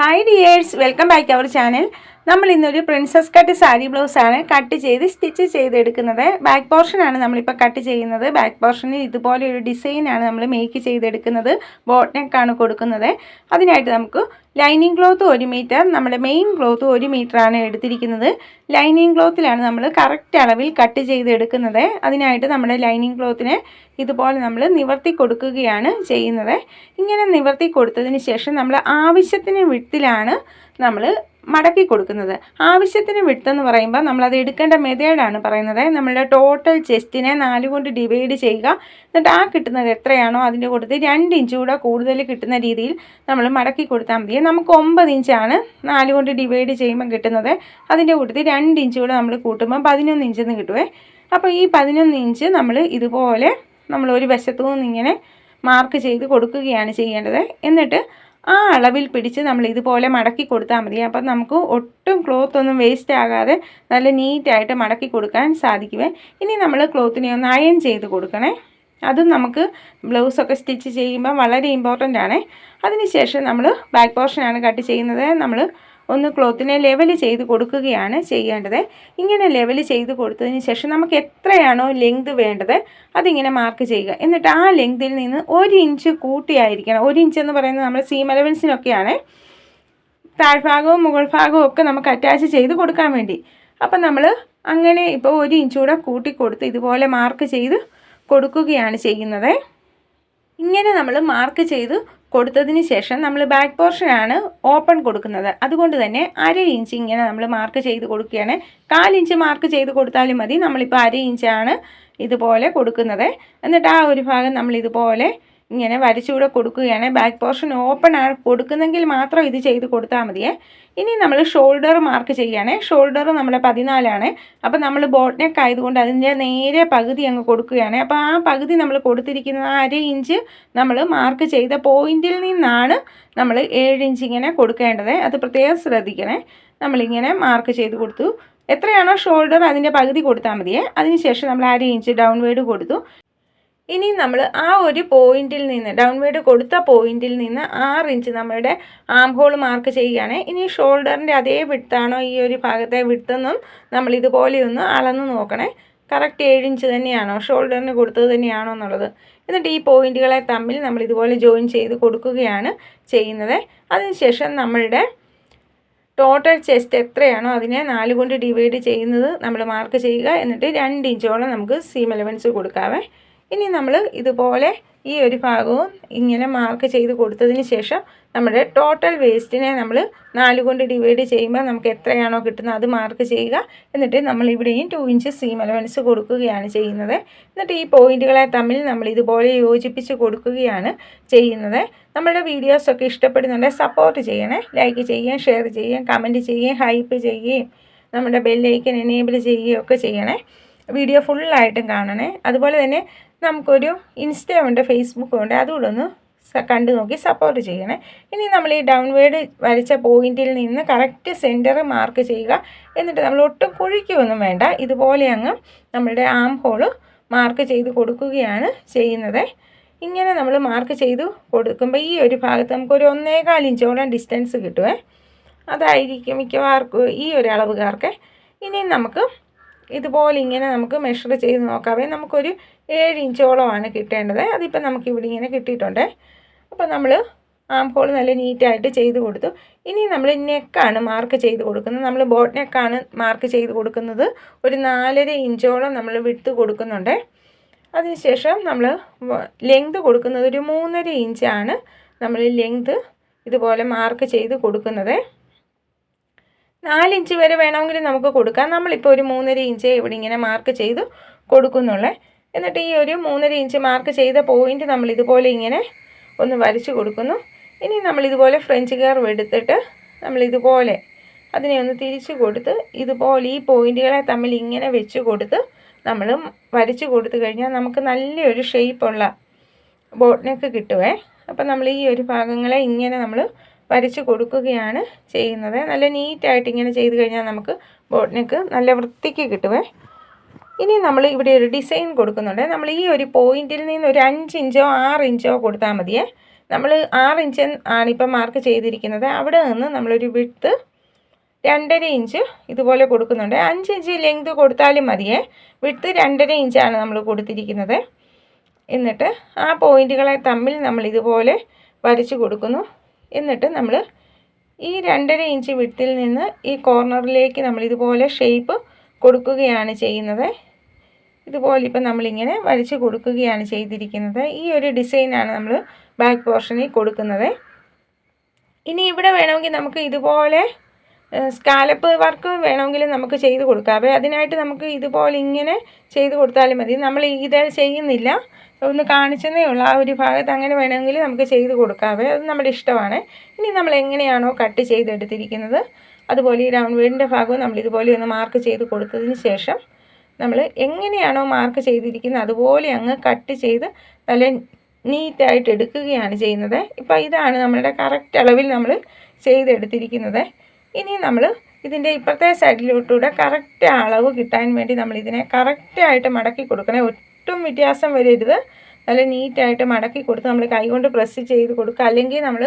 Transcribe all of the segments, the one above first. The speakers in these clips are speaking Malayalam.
Hi dears welcome back our channel നമ്മൾ ഇന്നൊരു പ്രിൻസസ് കട്ട് സാരി ബ്ലൗസ് ആണ് കട്ട് ചെയ്ത് സ്റ്റിച്ച് ചെയ്തെടുക്കുന്നത്. ബാക്ക് പോർഷനാണ് നമ്മളിപ്പോൾ കട്ട് ചെയ്യുന്നത്. ബാക്ക് പോർഷനിൽ ഇതുപോലെ ഒരു ഡിസൈനാണ് നമ്മൾ മേക്ക് ചെയ്തെടുക്കുന്നത്. ബോട്ട് നെക്കാണ് കൊടുക്കുന്നത്. അതിനായിട്ട് നമുക്ക് ലൈനിങ് ക്ലോത്ത് ഒരു മീറ്റർ നമ്മുടെ മെയിൻ ക്ലോത്ത് ഒരു ആണ് എടുത്തിരിക്കുന്നത്. ലൈനിങ് ക്ലോത്തിലാണ് നമ്മൾ കറക്റ്റ് അളവിൽ കട്ട് ചെയ്തെടുക്കുന്നത്. അതിനായിട്ട് നമ്മുടെ ലൈനിങ് ക്ലോത്തിനെ ഇതുപോലെ നമ്മൾ നിവർത്തി കൊടുക്കുകയാണ് ചെയ്യുന്നത്. ഇങ്ങനെ നിവർത്തി കൊടുത്തതിന് ശേഷം നമ്മൾ ആവശ്യത്തിന് വിട്ടിലാണ് നമ്മൾ മടക്കി കൊടുക്കുന്നത്. ആവശ്യത്തിന് വിട്ടെന്ന് പറയുമ്പോൾ നമ്മളത് എടുക്കേണ്ട മെതേഡാണ് പറയുന്നത്. നമ്മളുടെ ടോട്ടൽ ചെസ്റ്റിനെ നാല് കൊണ്ട് ഡിവൈഡ് ചെയ്യുക. എന്നിട്ട് ആ കിട്ടുന്നത് എത്രയാണോ അതിന്റെ കൂട്ടത്തിൽ രണ്ട് ഇഞ്ച് കൂടെ കൂടുതൽ കിട്ടുന്ന രീതിയിൽ നമ്മൾ മടക്കി കൊടുത്താൽ മതി. നമുക്ക് ഒമ്പത് ഇഞ്ചാണ് നാല് കൊണ്ട് ഡിവൈഡ് ചെയ്യുമ്പോൾ കിട്ടുന്നത്. അതിന്റെ കൂട്ടത്തിൽ രണ്ട് ഇഞ്ച് കൂടെ നമ്മൾ കൂട്ടുമ്പോൾ പതിനൊന്ന് ഇഞ്ചെന്ന് കിട്ടുമേ അപ്പോൾ ഈ പതിനൊന്ന് ഇഞ്ച് നമ്മൾ ഇതുപോലെ നമ്മൾ ഒരു വശത്തു നിന്ന് ഇങ്ങനെ മാർക്ക് ചെയ്ത് കൊടുക്കുകയാണ് ചെയ്യേണ്ടത്. എന്നിട്ട് ആ അളവിൽ പിടിച്ച് നമ്മൾ ഇതുപോലെ മടക്കി കൊടുത്താൽ മതി. അപ്പം നമുക്ക് ഒട്ടും ക്ലോത്ത് ഒന്നും വേസ്റ്റ് ആകാതെ നല്ല നീറ്റായിട്ട് മടക്കി കൊടുക്കാൻ സാധിക്കുമേ ഇനി നമ്മൾ ക്ലോത്തിനെ ഒന്ന് അയൺ ചെയ്ത് കൊടുക്കണേ. അതും നമുക്ക് ബ്ലൗസൊക്കെ സ്റ്റിച്ച് ചെയ്യുമ്പോൾ വളരെ ഇമ്പോർട്ടന്റ് ആണ്. അതിനുശേഷം നമ്മൾ ബാക്ക് പോർഷനാണ് കട്ട് ചെയ്യുന്നത്. നമ്മൾ ഒന്ന് ക്ലോത്തിനെ ലെവൽ ചെയ്ത് കൊടുക്കുകയാണ് ചെയ്യേണ്ടത്. ഇങ്ങനെ ലെവൽ ചെയ്ത് കൊടുത്തതിന് ശേഷം നമുക്ക് എത്രയാണോ ലെങ്ത് വേണ്ടത് അതിങ്ങനെ മാർക്ക് ചെയ്യുക. എന്നിട്ട് ആ ലെങ്തിൽ നിന്ന് ഒരു ഇഞ്ച് കൂട്ടിയായിരിക്കണം. ഒരു ഇഞ്ച് എന്ന് പറയുന്നത് നമ്മൾ സീം അലവൻസിനൊക്കെയാണ് താഴ്ഭാഗവും മുകൾ ഭാഗവും ഒക്കെ നമുക്ക് അറ്റാച്ച് ചെയ്ത് കൊടുക്കാൻ വേണ്ടി. അപ്പം നമ്മൾ അങ്ങനെ ഇപ്പോൾ ഒരു ഇഞ്ച് കൂടെ കൂട്ടി കൊടുത്ത് ഇതുപോലെ മാർക്ക് ചെയ്ത് കൊടുക്കുകയാണ് ചെയ്യുന്നത്. ഇങ്ങനെ നമ്മൾ മാർക്ക് ചെയ്ത് കൊടുത്തതിന് ശേഷം നമ്മൾ ബാക്ക് പോർഷനാണ് ഓപ്പൺ കൊടുക്കുന്നത്. അതുകൊണ്ട് തന്നെ അര ഇഞ്ച് ഇങ്ങനെ നമ്മൾ മാർക്ക് ചെയ്ത് കൊടുക്കുകയാണ്. കാലിഞ്ച് മാർക്ക് ചെയ്ത് കൊടുത്താലും മതി. നമ്മളിപ്പോൾ അര ഇഞ്ചാണ് ഇതുപോലെ കൊടുക്കുന്നത്. എന്നിട്ട് ആ ഒരു ഭാഗം നമ്മൾ ഇതുപോലെ ഇങ്ങനെ വരച്ചുകൂടെ കൊടുക്കുകയാണ് ബാക്ക് പോർഷൻ ഓപ്പൺ ആണ് കൊടുക്കുന്നെങ്കിൽ മാത്രം ഇത് ചെയ്ത് കൊടുത്താൽ മതിയേ. ഇനി നമ്മൾ ഷോൾഡർ മാർക്ക് ചെയ്യുകയാണ് ഷോൾഡർ നമ്മുടെ പതിനാലാണ്. അപ്പോൾ നമ്മൾ ബോട്ട് നെക്ക് ആയതുകൊണ്ട് അതിന്റെ നേരെ പകുതി അങ്ങ് കൊടുക്കുകയാണ്. അപ്പോൾ ആ പകുതി നമ്മൾ കൊടുത്തിരിക്കുന്ന അര ഇഞ്ച് നമ്മൾ മാർക്ക് ചെയ്ത പോയിന്റിൽ നിന്നാണ് നമ്മൾ ഏഴ് ഇഞ്ച് ഇങ്ങനെ കൊടുക്കേണ്ടത്. അത് പ്രത്യേകം ശ്രദ്ധിക്കണേ. നമ്മളിങ്ങനെ മാർക്ക് ചെയ്ത് കൊടുത്തു. എത്രയാണോ ഷോൾഡർ അതിന്റെ പകുതി കൊടുത്താൽ മതിയേ. അതിനുശേഷം നമ്മൾ അര ഇഞ്ച് ഡൗൺ വേഡ് കൊടുത്തു. ഇനി നമ്മൾ ആ ഒരു പോയിന്റിൽ നിന്ന് ഡൗൺവേഡ് കൊടുത്ത പോയിന്റിൽ നിന്ന് ആറ് ഇഞ്ച് നമ്മളുടെ ആം ഹോൾ മാർക്ക് ചെയ്യുകയാണ്. ഇനി ഷോൾഡറിന്റെ അതേ വിട്ടാണോ ഈ ഒരു ഭാഗത്തെ വിട്ടെന്നും നമ്മൾ ഇതുപോലെയൊന്ന് അളന്ന് നോക്കണേ. കറക്റ്റ് ഏഴ് ഇഞ്ച് തന്നെയാണോ? ഷോൾഡറിന് കൊടുത്തത് തന്നെയാണോ എന്നുള്ളത്. എന്നിട്ട് ഈ പോയിന്റുകളെ തമ്മിൽ നമ്മൾ ഇതുപോലെ ജോയിൻ ചെയ്ത് കൊടുക്കുകയാണ് ചെയ്യുന്നത്. അതിനുശേഷം നമ്മളുടെ ടോട്ടൽ ചെസ്റ്റ് എത്രയാണോ അതിനെ നാല് കൊണ്ട് ഡിവൈഡ് ചെയ്യുന്നത് നമ്മൾ മാർക്ക് ചെയ്യുക. എന്നിട്ട് രണ്ട് ഇഞ്ചോളം നമുക്ക് സീം എലവൻസ് കൊടുക്കാവേ. ഇനി നമ്മൾ ഇതുപോലെ ഈ ഒരു ഭാഗവും ഇങ്ങനെ മാർക്ക് ചെയ്ത് കൊടുത്തതിന് ശേഷം നമ്മുടെ ടോട്ടൽ വേസ്റ്റിനെ നമ്മൾ നാല് കൊണ്ട് ഡിവൈഡ് ചെയ്യുമ്പോൾ നമുക്ക് എത്രയാണോ കിട്ടുന്നത് അത് മാർക്ക് ചെയ്യുക. എന്നിട്ട് നമ്മൾ ഇവിടെയും ടു ഇഞ്ച് സീം അലവൻസ് കൊടുക്കുകയാണ് ചെയ്യുന്നത്. എന്നിട്ട് ഈ പോയിന്റുകളെ തമ്മിൽ നമ്മൾ ഇതുപോലെ യോജിപ്പിച്ച് കൊടുക്കുകയാണ് ചെയ്യുന്നത്. നമ്മുടെ വീഡിയോസൊക്കെ ഇഷ്ടപ്പെടുന്നുണ്ടെങ്കിൽ സപ്പോർട്ട് ചെയ്യണേ. ലൈക്ക് ചെയ്യുകയും ഷെയർ ചെയ്യുകയും കമന്റ് ചെയ്യുകയും ഹൈപ്പ് ചെയ്യുകയും നമ്മുടെ ബെല്ലൈക്കൻ എനേബിൾ ചെയ്യുകയും ഒക്കെ ചെയ്യണേ. വീഡിയോ ഫുള്ളായിട്ടും കാണണേ. അതുപോലെ തന്നെ നമുക്കൊരു ഇൻസ്റ്റാ ഉണ്ട് ഫേസ്ബുക്കും ഉണ്ട് അതുകൂടെ ഒന്ന് കണ്ടു നോക്കി സപ്പോർട്ട് ചെയ്യണേ. ഇനി നമ്മൾ ഈ ഡൗൺവേഡ് വരച്ച പോയിന്റിൽ നിന്ന് കറക്റ്റ് സെന്റർ മാർക്ക് ചെയ്യുക. എന്നിട്ട് നമ്മൾ ഒട്ടും കുഴിക്കുകയൊന്നും വേണ്ട. ഇതുപോലെ അങ്ങ് നമ്മളുടെ ആം ഹോൾ മാർക്ക് ചെയ്ത് കൊടുക്കുകയാണ് ചെയ്യുന്നത്. ഇങ്ങനെ നമ്മൾ മാർക്ക് ചെയ്ത് കൊടുക്കുമ്പോൾ ഈ ഒരു ഭാഗത്ത് നമുക്കൊരു ഒന്നേകാൽ ഇഞ്ചോളം ഡിസ്റ്റൻസ് കിട്ടുമേ അതായിരിക്കും മിക്കവാർക്കും ഈ ഒരു അളവുകാർക്ക്. ഇനി നമുക്ക് ഇതുപോലെ ഇങ്ങനെ നമുക്ക് മെഷർ ചെയ്ത് നോക്കാവേ. നമുക്കൊരു ഏഴ് ഇഞ്ചോളമാണ് കിട്ടേണ്ടത്. അതിപ്പോൾ നമുക്ക് ഇവിടെ ഇങ്ങനെ കിട്ടിയിട്ടുണ്ട്. അപ്പോൾ നമ്മൾ ആം ഹോൾ നല്ല നീറ്റായിട്ട് ചെയ്ത് കൊടുത്തു. ഇനി നമ്മൾ നെക്കാണ് മാർക്ക് ചെയ്ത് കൊടുക്കുന്നത്. നമ്മൾ ബോട്ട് നെക്കാണ് മാർക്ക് ചെയ്ത് കൊടുക്കുന്നത്. ഒരു നാലര ഇഞ്ചോളം നമ്മൾ വിട്ട് കൊടുക്കുന്നുണ്ട്. അതിനുശേഷം നമ്മൾ ലെങ്ത് കൊടുക്കുന്നത് ഒരു മൂന്നര ഇഞ്ചാണ് നമ്മൾ ലെങ്ത് ഇതുപോലെ മാർക്ക് ചെയ്ത് കൊടുക്കുന്നത്. നാലിഞ്ച് വരെ വേണമെങ്കിൽ നമുക്ക് കൊടുക്കാം. നമ്മളിപ്പോൾ ഒരു മൂന്നര ഇഞ്ച് ഇവിടെ ഇങ്ങനെ മാർക്ക് ചെയ്ത് കൊടുക്കുന്നുള്ളേ. എന്നിട്ട് ഈ ഒരു മൂന്നര ഇഞ്ച് മാർക്ക് ചെയ്ത പോയിന്റ് നമ്മൾ ഇതുപോലെ ഇങ്ങനെ ഒന്ന് വരച്ച് കൊടുക്കുന്നു. ഇനി നമ്മൾ ഇതുപോലെ ഫ്രഞ്ച് കർവ് എടുത്തിട്ട് നമ്മൾ ഇതുപോലെ അതിനെ ഒന്ന് തിരിച്ച് കൊടുത്ത് ഇതുപോലെ ഈ പോയിന്റുകളെ തമ്മിൽ ഇങ്ങനെ വെച്ച് കൊടുത്ത് നമ്മൾ വരച്ച് കൊടുത്തു കഴിഞ്ഞാൽ നമുക്ക് നല്ലൊരു ഷേപ്പുള്ള ബോട്ട് നെക്ക് കിട്ടുമേ അപ്പം നമ്മൾ ഈ ഒരു ഭാഗങ്ങളെ ഇങ്ങനെ നമ്മൾ വരച്ച് കൊടുക്കുകയാണ് ചെയ്യുന്നത്. നല്ല നീറ്റായിട്ട് ഇങ്ങനെ ചെയ്ത് കഴിഞ്ഞാൽ നമുക്ക് ബോട്ട് നെക്ക് നല്ല വൃത്തിക്ക് കിട്ടുമേ ഇനി നമ്മൾ ഇവിടെ ഒരു ഡിസൈൻ കൊടുക്കുന്നുണ്ട്. നമ്മൾ ഈ ഒരു പോയിന്റിൽ നിന്ന് ഒരു അഞ്ച് ഇഞ്ചോ ആറ് ഇഞ്ചോ കൊടുത്താൽ മതിയേ. നമ്മൾ ആറ് ഇഞ്ച് ആണിപ്പം മാർക്ക് ചെയ്തിരിക്കുന്നത്. അവിടെ നിന്ന് നമ്മളൊരു വിട്ത്ത് രണ്ടര ഇഞ്ച് ഇതുപോലെ കൊടുക്കുന്നുണ്ട്. അഞ്ച് ഇഞ്ച് ലെങ്ത് കൊടുത്താലും മതിയേ. വിട്ത്ത് രണ്ടര ഇഞ്ചാണ് നമ്മൾ കൊടുത്തിരിക്കുന്നത്. എന്നിട്ട് ആ പോയിന്റുകളെ തമ്മിൽ നമ്മൾ ഇതുപോലെ വരച്ച് കൊടുക്കുന്നു. എന്നിട്ട് നമ്മൾ ഈ രണ്ടര ഇഞ്ച് വിട്ടിൽ നിന്ന് ഈ കോർണറിലേക്ക് നമ്മൾ ഇതുപോലെ ഷേപ്പ് കൊടുക്കുകയാണ് ചെയ്യുന്നത്. ഇതുപോലെ ഇപ്പം നമ്മളിങ്ങനെ വരച്ച് കൊടുക്കുകയാണ് ചെയ്തിരിക്കുന്നത്. ഈ ഒരു ഡിസൈനാണ് നമ്മൾ ബാക്ക് പോർഷനിൽ കൊടുക്കുന്നത്. ഇനി ഇവിടെ വേണമെങ്കിൽ നമുക്ക് ഇതുപോലെ സ്കാലപ്പ് വർക്ക് വേണമെങ്കിൽ നമുക്ക് ചെയ്ത് കൊടുക്കാം. അതിനായിട്ട് നമുക്ക് ഇതുപോലെ ഇങ്ങനെ ചെയ്ത് കൊടുത്താലും മതി. നമ്മൾ ഇത് ചെയ്യുന്നില്ല. ഒന്ന് കാണിച്ചതേ ഉള്ളൂ. ആ ഒരു ഭാഗത്ത് അങ്ങനെ വേണമെങ്കിൽ നമുക്ക് ചെയ്ത് കൊടുക്കാവേ. അത് നമ്മുടെ ഇഷ്ടമാണ്. ഇനി നമ്മൾ എങ്ങനെയാണോ കട്ട് ചെയ്തെടുത്തിരിക്കുന്നത്? അതുപോലെ ഈ റൗണ്ട് വീടിന്റെ ഭാഗവും നമ്മൾ ഇതുപോലെ ഒന്ന് മാർക്ക് ചെയ്ത് കൊടുത്തതിന് ശേഷം നമ്മൾ എങ്ങനെയാണോ മാർക്ക് ചെയ്തിരിക്കുന്നത്? അതുപോലെ അങ്ങ് കട്ട് ചെയ്ത് നല്ല നീറ്റായിട്ട് എടുക്കുകയാണ് ചെയ്യുന്നത്. ഇപ്പോൾ ഇതാണ് നമ്മളുടെ കറക്റ്റ് അളവിൽ നമ്മൾ ചെയ്തെടുത്തിരിക്കുന്നത്. ഇനി നമ്മൾ ഇതിന്റെ ഇപ്പുറത്തെ സൈഡിലോട്ടൂടെ കറക്റ്റ് അളവ് കിട്ടാൻ വേണ്ടി നമ്മൾ ഇതിനെ കറക്റ്റായിട്ട് മടക്കി കൊടുക്കണേ. ഒട്ടും വ്യത്യാസം വരരുത്. നല്ല നീറ്റായിട്ട് മടക്കി കൊടുത്ത് നമ്മൾ കൈകൊണ്ട് പ്രസ് ചെയ്ത് കൊടുക്കുക അല്ലെങ്കിൽ നമ്മൾ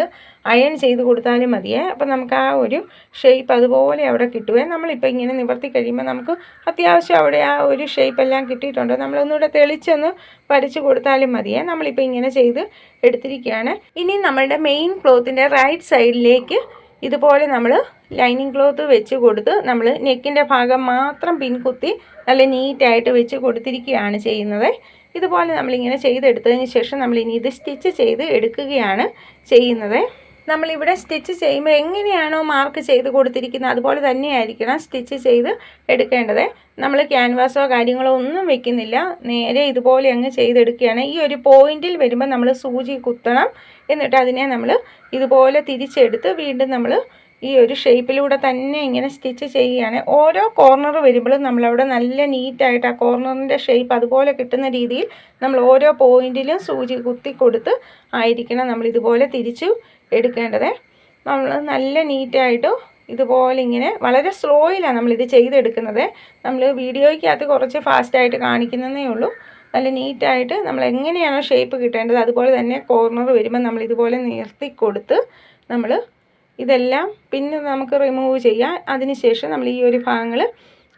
അയൺ ചെയ്ത് കൊടുത്താലും മതിയേ. അപ്പം നമുക്ക് ആ ഒരു ഷേപ്പ് അതുപോലെ അവിടെ കിട്ടുവേ. നമ്മളിപ്പോൾ ഇങ്ങനെ നിവർത്തി കഴിയുമ്പോൾ നമുക്ക് അത്യാവശ്യം അവിടെ ആ ഒരു ഷേപ്പ് എല്ലാം കിട്ടിയിട്ടുണ്ട്. നമ്മളൊന്നുകൂടെ തെളിച്ചൊന്ന് വരച്ച് കൊടുത്താലും മതിയേ. നമ്മളിപ്പോൾ ഇങ്ങനെ ചെയ്ത് എടുത്തിരിക്കുകയാണ്. ഇനി നമ്മളുടെ മെയിൻ ക്ലോത്തിന്റെ റൈറ്റ് സൈഡിലേക്ക് ഇതുപോലെ നമ്മൾ ലൈനിങ് ക്ലോത്ത് വെച്ച് കൊടുത്ത് നമ്മൾ നെക്കിന്റെ ഭാഗം മാത്രം പിൻകുത്തി നല്ല നീറ്റായിട്ട് വെച്ച് കൊടുത്തിരിക്കുകയാണ് ചെയ്യുന്നത്. ഇതുപോലെ നമ്മളിങ്ങനെ ചെയ്തെടുത്തതിന് ശേഷം നമ്മളിനി ഇത് സ്റ്റിച്ച് ചെയ്ത് എടുക്കുകയാണ് ചെയ്യുന്നത്. നമ്മളിവിടെ സ്റ്റിച്ച് ചെയ്യുമ്പോൾ എങ്ങനെയാണോ മാർക്ക് ചെയ്ത് കൊടുത്തിരിക്കുന്നത് അതുപോലെ തന്നെയായിരിക്കണം സ്റ്റിച്ച് ചെയ്ത് എടുക്കേണ്ടത്. നമ്മൾ ക്യാൻവാസോ കാര്യങ്ങളോ ഒന്നും വെക്കുന്നില്ല. നേരെ ഇതുപോലെ അങ്ങ് ചെയ്തെടുക്കുകയാണ്. ഈ ഒരു പോയിന്റിൽ വരുമ്പോൾ നമ്മൾ സൂചി കുത്തണം. എന്നിട്ട് അതിനെ നമ്മൾ ഇതുപോലെ തിരിച്ചെടുത്ത് വീണ്ടും നമ്മൾ ഈ ഒരു ഷേപ്പിലൂടെ തന്നെ ഇങ്ങനെ സ്റ്റിച്ച് ചെയ്യുകയാണ്. ഓരോ കോർണർ വരുമ്പോഴും നമ്മളവിടെ നല്ല നീറ്റായിട്ട് ആ കോർണറിന്റെ ഷേപ്പ് അതുപോലെ കിട്ടുന്ന രീതിയിൽ നമ്മൾ ഓരോ പോയിന്റിലും സൂചി കുത്തി കൊടുത്ത് ആയിരിക്കണം നമ്മൾ ഇതുപോലെ തിരിച്ചു എടുക്കേണ്ടത്. നമ്മൾ നല്ല നീറ്റായിട്ട് ഇതുപോലെ ഇങ്ങനെ വളരെ സ്ലോയിലാണ് നമ്മളിത് ചെയ്തെടുക്കുന്നത്. നമ്മൾ വീഡിയോയ്ക്കകത്ത് കുറച്ച് ഫാസ്റ്റായിട്ട് കാണിക്കുന്നതേ ഉള്ളൂ. നല്ല നീറ്റായിട്ട് നമ്മൾ എങ്ങനെയാണോ ഷേപ്പ് കിട്ടേണ്ടത് അതുപോലെ തന്നെ കോർണർ വരുമ്പോൾ നമ്മൾ ഇതുപോലെ നിർത്തി കൊടുത്ത് നമ്മൾ ഇതെല്ലാം പിന്നെ നമുക്ക് റിമൂവ് ചെയ്യാം. അതിനുശേഷം നമ്മൾ ഈ ഒരു ഭാഗങ്ങൾ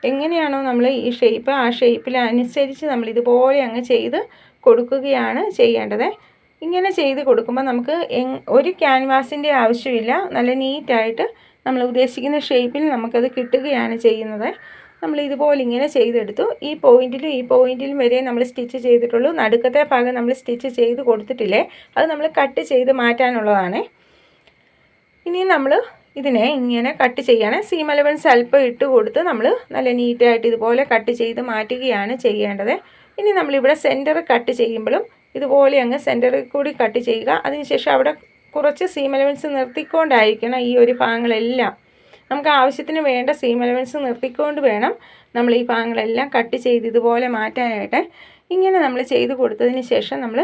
എങ്ങനെയാണോ നമ്മൾ ഈ ഷേപ്പ് ആ ഷേപ്പിൽ ഷേപ്പിലനുസരിച്ച് നമ്മൾ ഇതുപോലെ അങ്ങ് ചെയ്ത് കൊടുക്കുകയാണ് ചെയ്യേണ്ടത്. ഇങ്ങനെ ചെയ്ത് കൊടുക്കുമ്പോൾ നമുക്ക് ഒരു ക്യാൻവാസിന്റെ ആവശ്യമില്ല. നല്ല നീറ്റായിട്ട് നമ്മൾ ഉദ്ദേശിക്കുന്ന ഷേപ്പിൽ നമുക്കത് കിട്ടുകയാണ് ചെയ്യുന്നത്. നമ്മൾ ഇതുപോലെ ഇങ്ങനെ ചെയ്തെടുത്തു. ഈ പോയിന്റിലും ഈ പോയിന്റിലും വരെ നമ്മൾ സ്റ്റിച്ച് ചെയ്തിട്ടുള്ളൂ. നടുക്കത്തെ ഭാഗം നമ്മൾ സ്റ്റിച്ച് ചെയ്ത് കൊടുത്തിട്ടില്ലേ? അത് നമ്മൾ കട്ട് ചെയ്ത് മാറ്റാനുള്ളതാണ്. ഇനി നമ്മൾ ഇതിനെ ഇങ്ങനെ കട്ട് ചെയ്യണം. സീം അലവൻസ് അല്പം ഇട്ട് കൊടുത്ത് നമ്മൾ നല്ല നീറ്റായിട്ട് ഇതുപോലെ കട്ട് ചെയ്ത് മാറ്റുകയാണ് ചെയ്യേണ്ടത്. ഇനി നമ്മളിവിടെ സെന്റർ കട്ട് ചെയ്യുമ്പോഴും ഇതുപോലെ അങ്ങ് സെന്ററിൽ കൂടി കട്ട് ചെയ്യുക. അതിനുശേഷം അവിടെ കുറച്ച് സീം അലവൻസ് നിർത്തിക്കൊണ്ടായിരിക്കണം ഈ ഒരു ഭാഗങ്ങളെല്ലാം. നമുക്ക് ആവശ്യത്തിന് വേണ്ട സീം അലവൻസ് നിർത്തിക്കൊണ്ട് വേണം നമ്മൾ ഈ ഭാഗങ്ങളെല്ലാം കട്ട് ചെയ്ത് ഇതുപോലെ മാറ്റാനായിട്ട്. ഇങ്ങനെ നമ്മൾ ചെയ്ത് കൊടുത്തതിന് ശേഷം നമ്മൾ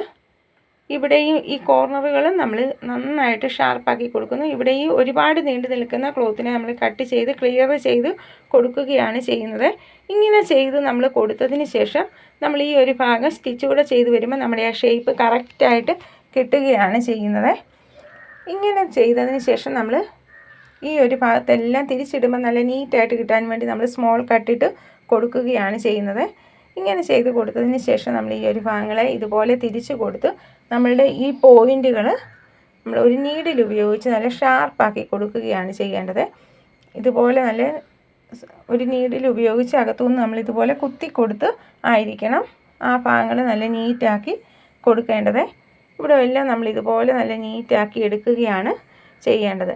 ഇവിടെയും ഈ കോർണറുകളും നമ്മൾ നന്നായിട്ട് ഷാർപ്പാക്കി കൊടുക്കുന്നു. ഇവിടെ ഈ ഒരുപാട് നീണ്ടു നിൽക്കുന്ന ക്ലോത്തിനെ നമ്മൾ കട്ട് ചെയ്ത് ക്ലിയർ ചെയ്ത് കൊടുക്കുകയാണ് ചെയ്യുന്നത്. ഇങ്ങനെ ചെയ്ത് നമ്മൾ കൊടുത്തതിന് ശേഷം നമ്മൾ ഈ ഒരു ഭാഗം സ്റ്റിച്ച് കൂടെ ചെയ്ത് വരുമ്പോൾ നമ്മുടെ ആ ഷേപ്പ് കറക്റ്റായിട്ട് കിട്ടുകയാണ് ചെയ്യുന്നത്. ഇങ്ങനെ ചെയ്തതിന് ശേഷം നമ്മൾ ഈ ഒരു ഭാഗത്തെല്ലാം തിരിച്ചിടുമ്പോൾ നല്ല നീറ്റായിട്ട് കിട്ടാൻ വേണ്ടി നമ്മൾ സ്മോൾ കട്ടിട്ട് കൊടുക്കുകയാണ് ചെയ്യുന്നത്. ഇങ്ങനെ ചെയ്ത് കൊടുത്തതിന് ശേഷം നമ്മൾ ഈ ഒരു ഭാഗങ്ങളെ ഇതുപോലെ തിരിച്ച് കൊടുത്ത് നമ്മളുടെ ഈ പോയിന്റുകൾ നമ്മൾ ഒരു നീഡിൽ ഉപയോഗിച്ച് നല്ല ഷാർപ്പാക്കി കൊടുക്കുകയാണ് ചെയ്യേണ്ടത്. ഇതുപോലെ നല്ല ഒരു നീഡിൽ ഉപയോഗിച്ച് അകത്തുനിന്ന് നമ്മൾ ഇതുപോലെ കുത്തി കൊടുത്ത് ആയിരിക്കണം ആ ഭാഗങ്ങൾ നല്ല നീറ്റാക്കി കൊടുക്കേണ്ടത്. ഇവിടെ എല്ലാം നമ്മൾ ഇതുപോലെ നല്ല നീറ്റാക്കി എടുക്കുകയാണ് ചെയ്യേണ്ടത്.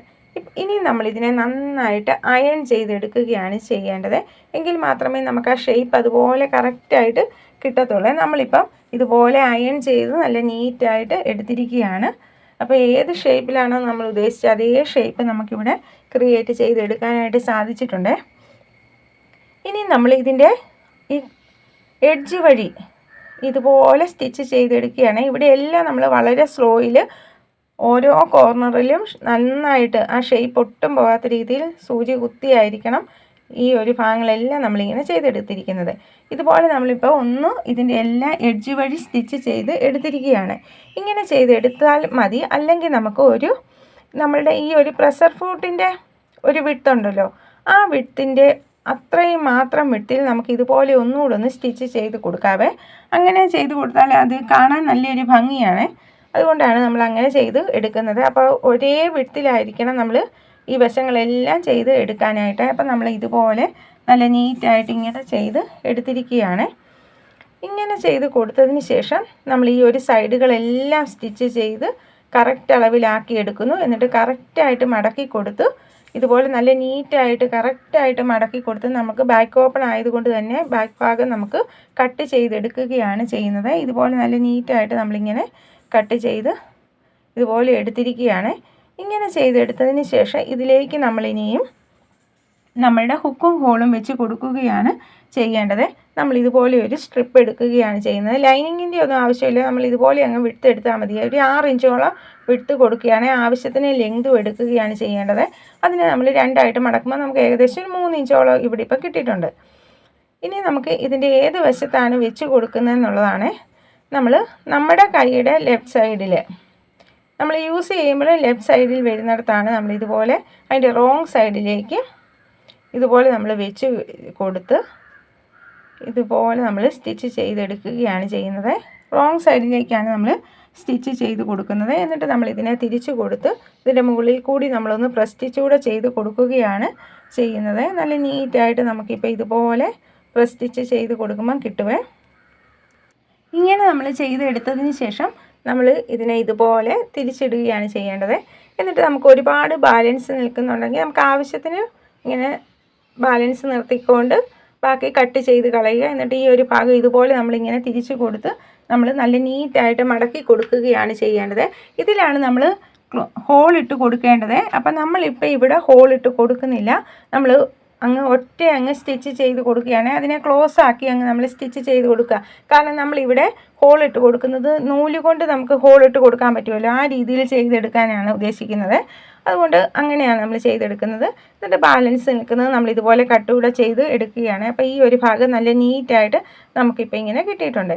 ഇനി നമ്മൾ ഇതിനെ നന്നായിട്ട് അയൺ ചെയ്തെടുക്കുകയാണ് ചെയ്യേണ്ടത്. എങ്കിൽ മാത്രമേ നമുക്ക് ആ ഷേപ്പ് അതുപോലെ കറക്റ്റായിട്ട് കിട്ടത്തുള്ളൂ. നമ്മളിപ്പം ഇതുപോലെ അയൺ ചെയ്ത് നല്ല നീറ്റായിട്ട് എടുത്തിരിക്കുകയാണ്. അപ്പോൾ ഏത് ഷേപ്പിലാണോ നമ്മൾ ഉദ്ദേശിച്ചത് അതേ ഷേപ്പ് നമുക്കിവിടെ ക്രിയേറ്റ് ചെയ്തെടുക്കാനായിട്ട് സാധിച്ചിട്ടുണ്ട്. ഇനി നമ്മൾ ഇതിന്റെ ഈ എഡ്ജ് വഴി ഇതുപോലെ സ്റ്റിച്ച് ചെയ്തെടുക്കുകയാണ്. ഇവിടെ എല്ലാം നമ്മൾ വളരെ സ്ലോയിൽ ഓരോ കോർണറിലും നന്നായിട്ട് ആ ഷേപ്പ് ഒട്ടും പോകാത്ത രീതിയിൽ സൂചി കുത്തിയായിരിക്കണം ഈ ഒരു ഭാഗങ്ങളെല്ലാം നമ്മളിങ്ങനെ ചെയ്തെടുത്തിരിക്കുന്നത്. ഇതുപോലെ നമ്മളിപ്പോൾ ഒന്ന് ഇതിന്റെ എല്ലാ എഡ്ജ് വഴി സ്റ്റിച്ച് ചെയ്ത് എടുത്തിരിക്കുകയാണ്. ഇങ്ങനെ ചെയ്തെടുത്താൽ മതി. അല്ലെങ്കിൽ നമുക്ക് ഒരു നമ്മളുടെ ഈ ഒരു പ്രഷർ ഫ്രൂട്ടിന്റെ ഒരു വിട്ടുണ്ടല്ലോ ആ വിട്ടിന്റെ അത്രയും മാത്രം വിട്ടിൽ നമുക്ക് ഇതുപോലെ ഒന്നുകൂടെ ഒന്ന് സ്റ്റിച്ച് ചെയ്ത് കൊടുക്കാവേ. അങ്ങനെ ചെയ്ത് കൊടുത്താൽ അത് കാണാൻ നല്ലൊരു ഭംഗിയാണ്. അതുകൊണ്ടാണ് നമ്മൾ അങ്ങനെ ചെയ്ത് എടുക്കുന്നത്. അപ്പോൾ ഒരേ വിട്ടിലായിരിക്കണം നമ്മൾ ഈ വശങ്ങളെല്ലാം ചെയ്ത് എടുക്കാനായിട്ട് അപ്പം നമ്മൾ ഇതുപോലെ നല്ല നീറ്റായിട്ട് ഇങ്ങനെ ചെയ്ത് എടുത്തിരിക്കുകയാണ്. ഇങ്ങനെ ചെയ്ത് കൊടുത്തതിന് ശേഷം നമ്മൾ ഈ ഒരു സൈഡുകളെല്ലാം സ്റ്റിച്ച് ചെയ്ത് കറക്റ്റ് അളവിലാക്കി എടുക്കുന്നു. എന്നിട്ട് കറക്റ്റായിട്ട് മടക്കി കൊടുത്ത് ഇതുപോലെ നല്ല നീറ്റായിട്ട് കറക്റ്റായിട്ട് മടക്കി കൊടുത്ത് നമുക്ക് ബാക്ക് ഓപ്പൺ ആയതുകൊണ്ട് തന്നെ ബാക്ക് ഭാഗം നമുക്ക് കട്ട് ചെയ്തെടുക്കുകയാണ് ചെയ്യുന്നത്. ഇതുപോലെ നല്ല നീറ്റായിട്ട് നമ്മളിങ്ങനെ കട്ട് ചെയ്ത് ഇതുപോലെ എടുത്തിരിക്കുകയാണ്. ഇങ്ങനെ ചെയ്തെടുത്തതിന് ശേഷം ഇതിലേക്ക് നമ്മളിനിയും നമ്മളുടെ ഹുക്കും ഹോളും വെച്ച് കൊടുക്കുകയാണ് ചെയ്യേണ്ടത്. നമ്മൾ ഇതുപോലെ ഒരു സ്ട്രിപ്പ് എടുക്കുകയാണ് ചെയ്യുന്നത്. ലൈനിങ്ങിന്റെ ഒന്നും ആവശ്യമില്ല. നമ്മൾ ഇതുപോലെ അങ്ങ് വിട്ടെടുത്താൽ മതി. ഒരു ആറ് ഇഞ്ചോളം വിട്ട് കൊടുക്കുകയാണെങ്കിൽ ആവശ്യത്തിന് ലെങ്തും എടുക്കുകയാണ് ചെയ്യേണ്ടത്. അതിനെ നമ്മൾ രണ്ടായിട്ട് മടക്കുമ്പോൾ നമുക്ക് ഏകദേശം ഒരു മൂന്ന് ഇഞ്ചോളം ഇവിടെ ഇപ്പോൾ കിട്ടിയിട്ടുണ്ട്. ഇനി നമുക്ക് ഇതിന്റെ ഏത് വശത്താണ് വെച്ച് കൊടുക്കുന്നതെന്നുള്ളതാണ് നമ്മൾ നമ്മുടെ കൈയുടെ ലെഫ്റ്റ് സൈഡിൽ നമ്മൾ യൂസ് ചെയ്യുമ്പോൾ ലെഫ്റ്റ് സൈഡിൽ വരുന്നിടത്താണ് നമ്മൾ ഇതുപോലെ അതിന്റെ റോങ് സൈഡിലേക്ക് ഇതുപോലെ നമ്മൾ വെച്ച് കൊടുത്ത് ഇതുപോലെ നമ്മൾ സ്റ്റിച്ച് ചെയ്തെടുക്കുകയാണ് ചെയ്യുന്നത്. റോങ് സൈഡിലേക്കാണ് നമ്മൾ സ്റ്റിച്ച് ചെയ്ത് കൊടുക്കുന്നത്. എന്നിട്ട് നമ്മൾ ഇതിനെ തിരിച്ചു കൊടുത്ത് ഇതിന്റെ മുകളിൽ കൂടി നമ്മളൊന്ന് പ്രസ് സ്റ്റിച്ച് കൂടെ ചെയ്ത് കൊടുക്കുകയാണ് ചെയ്യുന്നത്. നല്ല നീറ്റായിട്ട് നമുക്കിപ്പോൾ ഇതുപോലെ പ്രസ് സ്റ്റിച്ച് ചെയ്ത് കൊടുക്കുമ്പം കിട്ടുവേ. ഇങ്ങനെ നമ്മൾ ചെയ്തെടുത്തതിന് ശേഷം നമ്മൾ ഇതിനെ ഇതുപോലെ തിരിച്ചിടുകയാണ് ചെയ്യേണ്ടത്. എന്നിട്ട് നമുക്ക് ഒരുപാട് ബാലൻസ് നിൽക്കുന്നുണ്ടെങ്കിൽ നമുക്ക് ആവശ്യത്തിന് ഇങ്ങനെ ബാലൻസ് നിർത്തിക്കൊണ്ട് ബാക്കി കട്ട് ചെയ്ത് കളയുക. എന്നിട്ട് ഈ ഒരു ഭാഗം ഇതുപോലെ നമ്മളിങ്ങനെ തിരിച്ചു കൊടുത്ത് നമ്മൾ നല്ല നീറ്റായിട്ട് മടക്കി കൊടുക്കുകയാണ് ചെയ്യേണ്ടത്. ഇതിലാണ് നമ്മൾ ഹോൾ ഇട്ട് കൊടുക്കേണ്ടത്. അപ്പം നമ്മളിപ്പോൾ ഇവിടെ ഹോൾ ഇട്ട് കൊടുക്കുന്നില്ല. നമ്മൾ അങ്ങ് ഒറ്റ അങ്ങ് സ്റ്റിച്ച് ചെയ്ത് കൊടുക്കുകയാണ് അതിനെ ക്ലോസ് ആക്കി അങ്ങ് നമ്മൾ സ്റ്റിച്ച് ചെയ്ത് കൊടുക്കുക. കാരണം നമ്മളിവിടെ ഹോൾ ഇട്ട് കൊടുക്കുന്നത് നൂൽ കൊണ്ട് നമുക്ക് ഹോൾ ഇട്ട് കൊടുക്കാൻ പറ്റുമല്ലോ. ആ രീതിയിൽ ചെയ്തെടുക്കാനാണ് ഉദ്ദേശിക്കുന്നത്. അതുകൊണ്ട് അങ്ങനെയാണ് നമ്മൾ ചെയ്തെടുക്കുന്നത്. എന്നിട്ട് ബാലൻസ് നിൽക്കുന്നത് നമ്മൾ ഇതുപോലെ കട്ടുകൂടെ ചെയ്ത് എടുക്കുകയാണ്. അപ്പോൾ ഈ ഒരു ഭാഗം നല്ല നീറ്റായിട്ട് നമുക്കിപ്പോൾ ഇങ്ങനെ കിട്ടിയിട്ടുണ്ട്.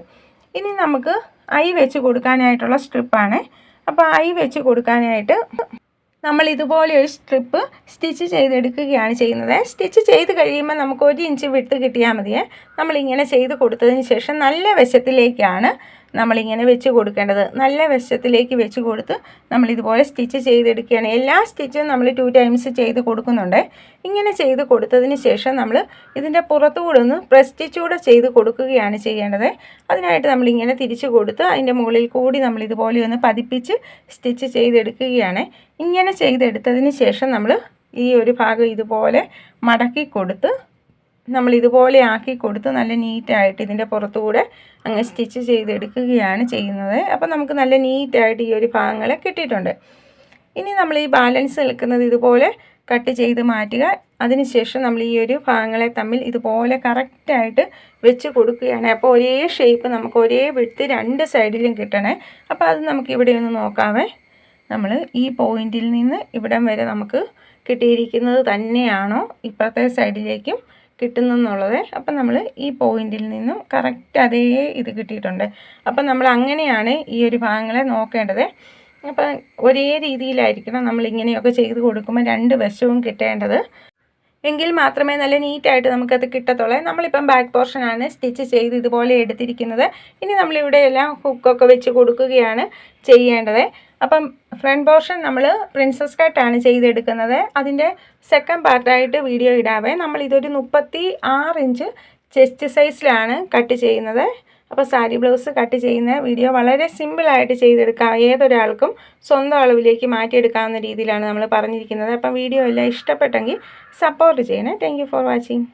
ഇനി നമുക്ക് ഐ വെച്ച് കൊടുക്കാനായിട്ടുള്ള സ്ട്രിപ്പാണ് അപ്പോൾ ഐ വെച്ച് കൊടുക്കാനായിട്ട് നമ്മൾ ഇതുപോലെ ഒരു സ്ട്രിപ്പ് സ്റ്റിച്ച് ചെയ്തെടുക്കുകയാണ് ചെയ്യുന്നത്. സ്റ്റിച്ച് ചെയ്ത് കഴിയുമ്പോൾ നമുക്ക് ഒരു ഇഞ്ച് വിട്ട് കിട്ടിയാൽ മതിയേ. നമ്മളിങ്ങനെ ചെയ്ത് കൊടുത്തതിന് ശേഷം നല്ല വശത്തിലേക്കാണ് നമ്മളിങ്ങനെ വെച്ച് കൊടുക്കേണ്ടത്. നല്ല വശത്തിലേക്ക് വെച്ച് കൊടുത്ത് നമ്മളിതുപോലെ സ്റ്റിച്ച് ചെയ്തെടുക്കുകയാണ്. എല്ലാ സ്റ്റിച്ചും നമ്മൾ ടു ടൈംസ് ചെയ്ത് കൊടുക്കുന്നുണ്ട്. ഇങ്ങനെ ചെയ്ത് കൊടുത്തതിന് ശേഷം നമ്മൾ ഇതിന്റെ പുറത്തുകൂടെ ഒന്ന് പ്രസ് സ്റ്റിച്ചൂടെ ചെയ്ത് കൊടുക്കുകയാണ് ചെയ്യേണ്ടത്. അതിനായിട്ട് നമ്മളിങ്ങനെ തിരിച്ച് കൊടുത്ത് അതിന്റെ മുകളിൽ കൂടി നമ്മൾ ഇതുപോലെ ഒന്ന് പതിപ്പിച്ച് സ്റ്റിച്ച് ചെയ്തെടുക്കുകയാണ്. ഇങ്ങനെ ചെയ്തെടുത്തതിന് ശേഷം നമ്മൾ ഈ ഒരു ഭാഗം ഇതുപോലെ മടക്കി കൊടുത്ത് നമ്മൾ ഇതുപോലെ ആക്കി കൊടുത്ത് നല്ല നീറ്റായിട്ട് ഇതിന്റെ പുറത്തുകൂടെ അങ്ങ് സ്റ്റിച്ച് ചെയ്തെടുക്കുകയാണ് ചെയ്യുന്നത്. അപ്പോൾ നമുക്ക് നല്ല നീറ്റായിട്ട് ഈ ഒരു ഭാഗങ്ങൾ കിട്ടിയിട്ടുണ്ട്. ഇനി നമ്മൾ ഈ ബാലൻസ് നിൽക്കുന്നത് ഇതുപോലെ കട്ട് ചെയ്ത് മാറ്റുക. അതിനുശേഷം നമ്മൾ ഈ ഒരു ഭാഗങ്ങളെ തമ്മിൽ ഇതുപോലെ കറക്റ്റായിട്ട് വെച്ച് കൊടുക്കുകയാണ്. അപ്പോൾ ഒരേ ഷേപ്പ് നമുക്ക് ഒരേ വിട്ട് രണ്ട് സൈഡിലും കിട്ടണേ. അപ്പോൾ അത് നമുക്ക് ഇവിടെ ഒന്ന് നോക്കാവേ നമ്മൾ ഈ പോയിന്റിൽ നിന്ന് ഇവിടം വരെ നമുക്ക് കിട്ടിയിരിക്കുന്നത് തന്നെയാണോ? ഇപ്പുറത്തെ സൈഡിലേക്കും കിട്ടുന്നെന്നുള്ളത് അപ്പം നമ്മൾ ഈ പോയിന്റിൽ നിന്നും കറക്റ്റ് അതേ ഇത് കിട്ടിയിട്ടുണ്ട്. അപ്പം നമ്മൾ അങ്ങനെയാണ് ഈ ഒരു ഭാഗങ്ങളെ നോക്കേണ്ടത്. അപ്പം ഒരേ രീതിയിലായിരിക്കണം നമ്മൾ ഇങ്ങനെയൊക്കെ ചെയ്ത് കൊടുക്കുമ്പോൾ രണ്ട് വശവും കിട്ടേണ്ടത്. എങ്കിൽ മാത്രമേ നല്ല നീറ്റായിട്ട് നമുക്കത് കിട്ടത്തുള്ളൂ. നമ്മളിപ്പം ബാക്ക് പോർഷനാണ് സ്റ്റിച്ച് ചെയ്ത് ഇതുപോലെ എടുത്തിരിക്കുന്നത്. ഇനി നമ്മളിവിടെ എല്ലാം ഹുക്കൊക്കെ വെച്ച് കൊടുക്കുകയാണ് ചെയ്യേണ്ടത്. അപ്പം ഫ്രണ്ട് പോർഷൻ നമ്മൾ പ്രിൻസസ് കട്ടാണ് ചെയ്തെടുക്കുന്നത്. അതിന്റെ സെക്കൻഡ് പാർട്ടായിട്ട് വീഡിയോ ഇടാവേ. നമ്മൾ ഇതൊരു മുപ്പത്തി ആറ് ഇഞ്ച് ചെസ്റ്റ് സൈസിലാണ് കട്ട് ചെയ്യുന്നത്. അപ്പോൾ സാരി ബ്ലൗസ് കട്ട് ചെയ്യുന്ന വീഡിയോ വളരെ സിമ്പിളായിട്ട് ചെയ്തെടുക്കാം. ഏതൊരാൾക്കും സ്വന്തം അളവിലേക്ക് മാറ്റിയെടുക്കാവുന്ന രീതിയിലാണ് നമ്മൾ പറഞ്ഞിരിക്കുന്നത്. അപ്പം വീഡിയോ എല്ലാം ഇഷ്ടപ്പെട്ടെങ്കിൽ സപ്പോർട്ട് ചെയ്യണേ. Thank for watching